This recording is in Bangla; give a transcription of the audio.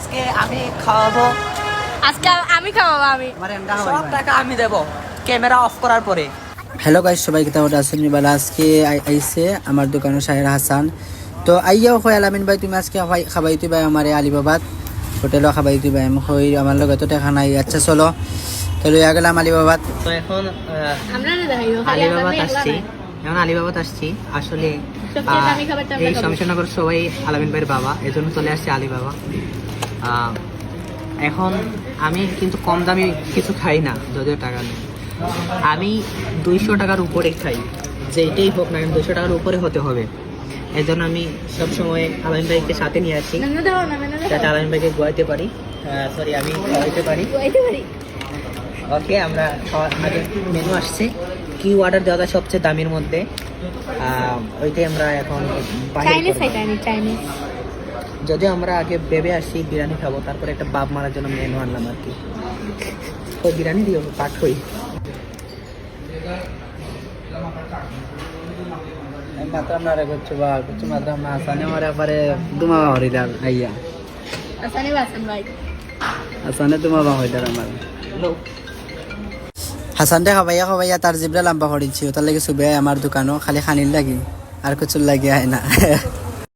আজকে আমি খাওয়াবো। আজকে আমি খাওয়াবো আমি। সব টাকা আমি দেব ক্যামেরা অফ করার পরে। হ্যালো গাইস সবাই কেমন আছেন? নিবালা আজকে আই- আইছে আমার দোকানে শাহের হাসান। তো আইয়াও হয় আলামিন ভাই তুমি আজকে খাবাই- খাবাইতে ভাই আমার আলিবাবাদ। হোটেলও খাবাইতে ভাই আমি হই আমার লগে তো দেখা নাই। আচ্ছা চলো। তো লইয়া গেলাম আলিবাবাদ। তো এখন আমরা না দেখাইবো আলিবাবাদ আসছি। এখন আলিবাবাদ আসছি। আসলে এই। শমশেরনগর সবাই আলামিন ভাইয়ের বাবা এই জন্য চলে আসছে আলিবাবা। এখন আমি কিন্তু কম দামি কিছু খাই না যদিও টাকা নেই। আমি দুইশো টাকার উপরে খাই যেইটাই হোক না দুইশো টাকার উপরে হতে হবে। এই জন্য আমি সবসময় আলামিন ভাইকে সাথে নিয়ে আসি যাতে দাও আলামিন ভাইকে গোয়াইতে পারি। সরি আমি খাওয়াইতে পারি। ওকে আমরা আগে মেনু আসছে। কি অর্ডার দেওয়া সবচেয়ে দামের মধ্যে? ওইটাই আমরা এখন চাইনিজ চাইনিজ যদিও আমরা আগে ভেবে আসি বিরিয়ানি খাব তারপরে একটা বাপ মারার জন্য মেনু আনলাম আর কি। তো বিরিয়ানি দিও পাঠ হই মাত্র আপনারা করছ বা কিছু মাত্র আমরা হাসানে আমার একবারে দুমা হরিদার আইয়া। আসানি বাসন ভাই। হাসানে দুমা বা হরিদার আমার। হাসান দে খাবাইয়া খাবাইয়া তার জিবরা লম্বা হরিছি তার লাগে সুবে আমার দোকানও খালি খানির লাগি আর কিছু লাগি আয় না।